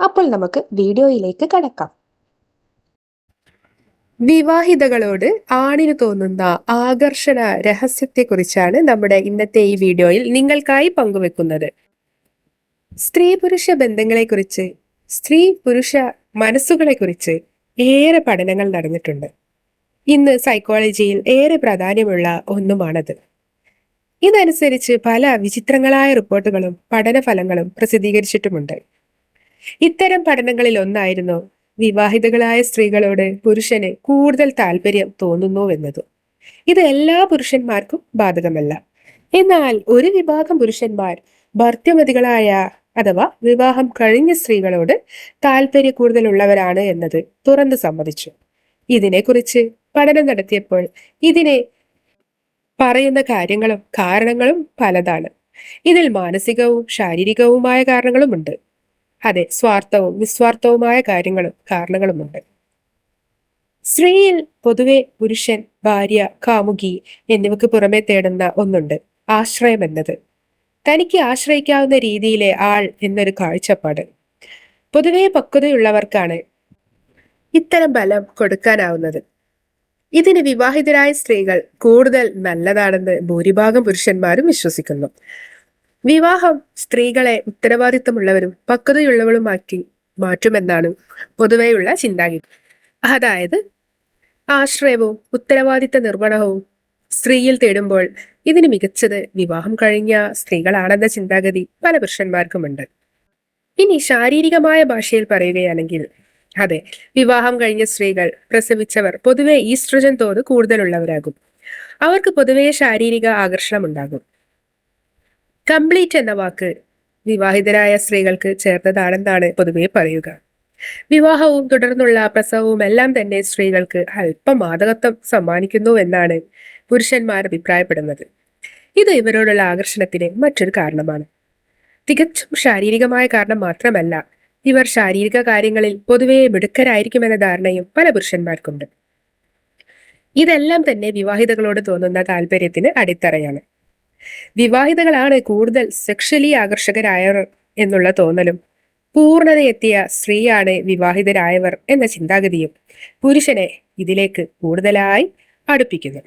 അപ്പോൾ നമുക്ക് വീഡിയോയിലേക്ക് കടക്കാം. വിവാഹിതകളോട് ആണിന് തോന്നുന്ന ആകർഷണ രഹസ്യത്തെക്കുറിച്ചാണ് നമ്മുടെ ഇന്നത്തെ ഈ വീഡിയോയിൽ നിങ്ങൾക്കായി പങ്കുവെക്കുന്നത്. സ്ത്രീ പുരുഷ ബന്ധങ്ങളെ കുറിച്ച് സ്ത്രീ പുരുഷ മനസ്സുകളെ കുറിച്ച് ഏറെ പഠനങ്ങൾ നടന്നിട്ടുണ്ട്. ഇന്ന് സൈക്കോളജിയിൽ ഏറെ പ്രാധാന്യമുള്ള ഒന്നുമാണത്. ഇതനുസരിച്ച് പല വിചിത്രങ്ങളായ റിപ്പോർട്ടുകളും പഠനഫലങ്ങളും പ്രസിദ്ധീകരിച്ചിട്ടുമുണ്ട്. ഇത്തരം പഠനങ്ങളിൽ ഒന്നായിരുന്നു വിവാഹിതകളായ സ്ത്രീകളോട് പുരുഷന് കൂടുതൽ താല്പര്യം തോന്നുന്നുവെന്നത്. ഇത് എല്ലാ പുരുഷന്മാർക്കും ബാധകമല്ല. എന്നാൽ ഒരു വിഭാഗം പുരുഷന്മാർ ഭർത്യമതികളായ അഥവാ വിവാഹം കഴിഞ്ഞ സ്ത്രീകളോട് താല്പര്യ കൂടുതലുള്ളവരാണ് എന്നത് തുറന്നു സമ്മതിച്ചു. ഇതിനെക്കുറിച്ച് പഠനം നടത്തിയപ്പോൾ ഇതിനെ പറയുന്ന കാര്യങ്ങളും കാരണങ്ങളും പലതാണ്. ഇതിൽ മാനസികവും ശാരീരികവുമായ കാരണങ്ങളുമുണ്ട്. അതെ സ്വാർത്ഥവും നിസ്വാർത്ഥവുമായ കാര്യങ്ങളും കാരണങ്ങളുമുണ്ട്. സ്ത്രീയിൽ പൊതുവെ പുരുഷൻ ഭാര്യ കാമുകി എന്നിവക്ക് പുറമെ തേടുന്ന ഒന്നുണ്ട് ആശ്രയം എന്നത്. തനിക്ക് ആശ്രയിക്കാവുന്ന രീതിയിലെ ആൾ എന്നൊരു കാഴ്ചപ്പാട്. പൊതുവെ പക്വതയുള്ളവർക്കാണ് ഇത്തരം ബലം കൊടുക്കാനാവുന്നത്. ഇതിന് വിവാഹിതരായ സ്ത്രീകൾ കൂടുതൽ നല്ലതാണെന്ന് ഭൂരിഭാഗം പുരുഷന്മാരും വിശ്വസിക്കുന്നു. വിവാഹം സ്ത്രീകളെ ഉത്തരവാദിത്തമുള്ളവരും പക്വതയുള്ളവളുമാക്കി മാറ്റുമെന്നാണ് പൊതുവെയുള്ള ചിന്താഗതി. അതായത് ആശ്രയവും ഉത്തരവാദിത്ത നിർവഹണവും സ്ത്രീയിൽ തേടുമ്പോൾ ഇതിന് മികച്ചത് വിവാഹം കഴിഞ്ഞ സ്ത്രീകളാണെന്ന ചിന്താഗതി പല പുരുഷന്മാർക്കുമുണ്ട്. ഇനി ശാരീരികമായ ഭാഷയിൽ പറയുകയാണെങ്കിൽ അതെ വിവാഹം കഴിഞ്ഞ സ്ത്രീകൾ പ്രസവിച്ചവർ പൊതുവെ ഈസ്ട്രജൻ തോത് കൂടുതലുള്ളവരാകും. അവർക്ക് പൊതുവെ ശാരീരിക ആകർഷണം ഉണ്ടാകും കംപ്ലീറ്റ് എന്ന വാക്ക് വിവാഹിതരായ സ്ത്രീകൾക്ക് ചേർന്നതാണെന്നാണ് പൊതുവെ പറയുക. വിവാഹവും തുടർന്നുള്ള പ്രസവവും എല്ലാം തന്നെ സ്ത്രീകൾക്ക് അല്പം മാതകത്വം സമ്മാനിക്കുന്നു എന്നാണ് പുരുഷന്മാർ അഭിപ്രായപ്പെടുന്നത്. ഇത് ഇവരോടുള്ള ആകർഷണത്തിന് മറ്റൊരു കാരണമാണ്. തികച്ചും ശാരീരികമായ കാരണം മാത്രമല്ല ഇവർ ശാരീരിക കാര്യങ്ങളിൽ പൊതുവെ മിടുക്കരായിരിക്കുമെന്ന ധാരണയും പല പുരുഷന്മാർക്കുണ്ട്. ഇതെല്ലാം തന്നെ വിവാഹിതകളോട് തോന്നുന്ന താല്പര്യത്തിന് അടിത്തറയാണ്. വിവാഹിതകളാണ് കൂടുതൽ സെക്ഷലി ആകർഷകരായവർ എന്നുള്ള തോന്നലും. പൂർണതയെത്തിയ സ്ത്രീയാണ് വിവാഹിതരായവർ എന്ന ചിന്താഗതിയും പുരുഷനെ ഇതിലേക്ക് കൂടുതലായി അടുപ്പിക്കുന്നു.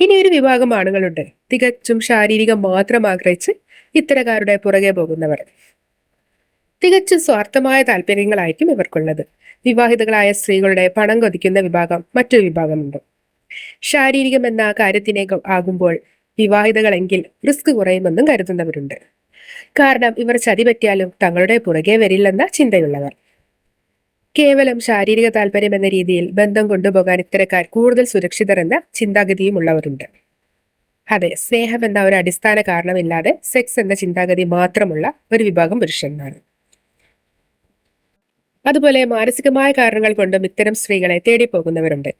ഇനി ഒരു വിഭാഗം ആണുങ്ങളുണ്ട്. തികച്ചും ശാരീരികം മാത്രം ആഗ്രഹിച്ച് ഇത്തരക്കാരുടെ പുറകെ പോകുന്നവർ. തികച്ചും സ്വാർത്ഥമായ താല്പര്യങ്ങളായിരിക്കും ഇവർക്കുള്ളത്. വിവാഹിതകളായ സ്ത്രീകളുടെ പണം കൊതിക്കുന്ന വിഭാഗം മറ്റൊരു വിഭാഗമുണ്ട്. ശാരീരികം എന്ന കാര്യത്തിനേക്കും ആകുമ്പോൾ വിവാഹിതകളെങ്കിൽ റിസ്ക് കുറയുമെന്നും കരുതുന്നവരുണ്ട്. കാരണം ഇവർ ചതി പറ്റിയാലും തങ്ങളുടെ പുറകെ വരില്ലെന്ന ചിന്തയുള്ളവർ. കേവലം ശാരീരിക താല്പര്യം എന്ന രീതിയിൽ ബന്ധം കൊണ്ടുപോകാൻ ഇത്തരക്കാർ കൂടുതൽ സുരക്ഷിതരെന്ന ചിന്താഗതിയും ഉള്ളവരുണ്ട്. അതെ സ്നേഹം എന്ന ഒരു അടിസ്ഥാന കാരണമില്ലാതെ സെക്സ് എന്ന ചിന്താഗതി മാത്രമുള്ള ഒരു വിഭാഗം പുരുഷന്മാർ. അതുപോലെ മാനസികമായ കാരണങ്ങൾ കൊണ്ടും ഇത്തരം സ്ത്രീകളെ തേടി പോകുന്നവരുണ്ട്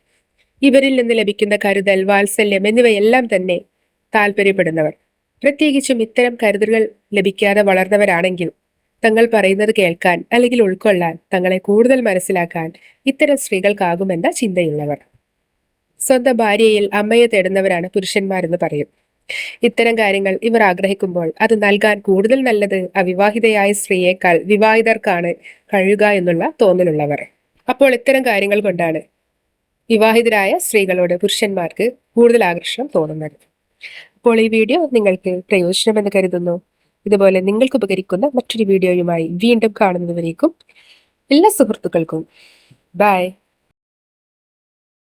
ഇവരിൽ നിന്ന് ലഭിക്കുന്ന കരുതൽ വാത്സല്യം എന്നിവയെല്ലാം തന്നെ താല്പര്യപ്പെടുന്നവർ. പ്രത്യേകിച്ചും ഇത്തരം കരുതലുകൾ ലഭിക്കാതെ വളർന്നവരാണെങ്കിൽ തങ്ങൾ പറയുന്നത് കേൾക്കാൻ അല്ലെങ്കിൽ ഉൾക്കൊള്ളാൻ തങ്ങളെ കൂടുതൽ മനസ്സിലാക്കാൻ ഇത്തരം സ്ത്രീകൾക്കാകുമെന്ന ചിന്തയുള്ളവർ. സ്വന്തം ഭാര്യയിൽ അമ്മയെ തേടുന്നവരാണ് പുരുഷന്മാരെന്ന് പറയും. ഇത്തരം കാര്യങ്ങൾ ഇവർ ആഗ്രഹിക്കുമ്പോൾ അത് നൽകാൻ കൂടുതൽ നല്ലത് അവിവാഹിതയായ സ്ത്രീയേക്കാൾ വിവാഹിതർക്കാണ് കഴിയുക എന്നുള്ള തോന്നലുള്ളവർ. അപ്പോൾ ഇത്തരം കാര്യങ്ങൾ കൊണ്ടാണ് വിവാഹിതരായ സ്ത്രീകളോട് പുരുഷന്മാർക്ക് കൂടുതൽ ആകർഷണം തോന്നുന്നത്. അപ്പോൾ ഈ വീഡിയോ നിങ്ങൾക്ക് പ്രയോജനമെന്ന് കരുതുന്നു. ഇതുപോലെ നിങ്ങൾക്ക് ഉപകരിക്കുന്ന മറ്റൊരു വീഡിയോയുമായി വീണ്ടും കാണുന്നതുവരേക്കും എല്ലാ സുഹൃത്തുക്കൾക്കും. ബൈ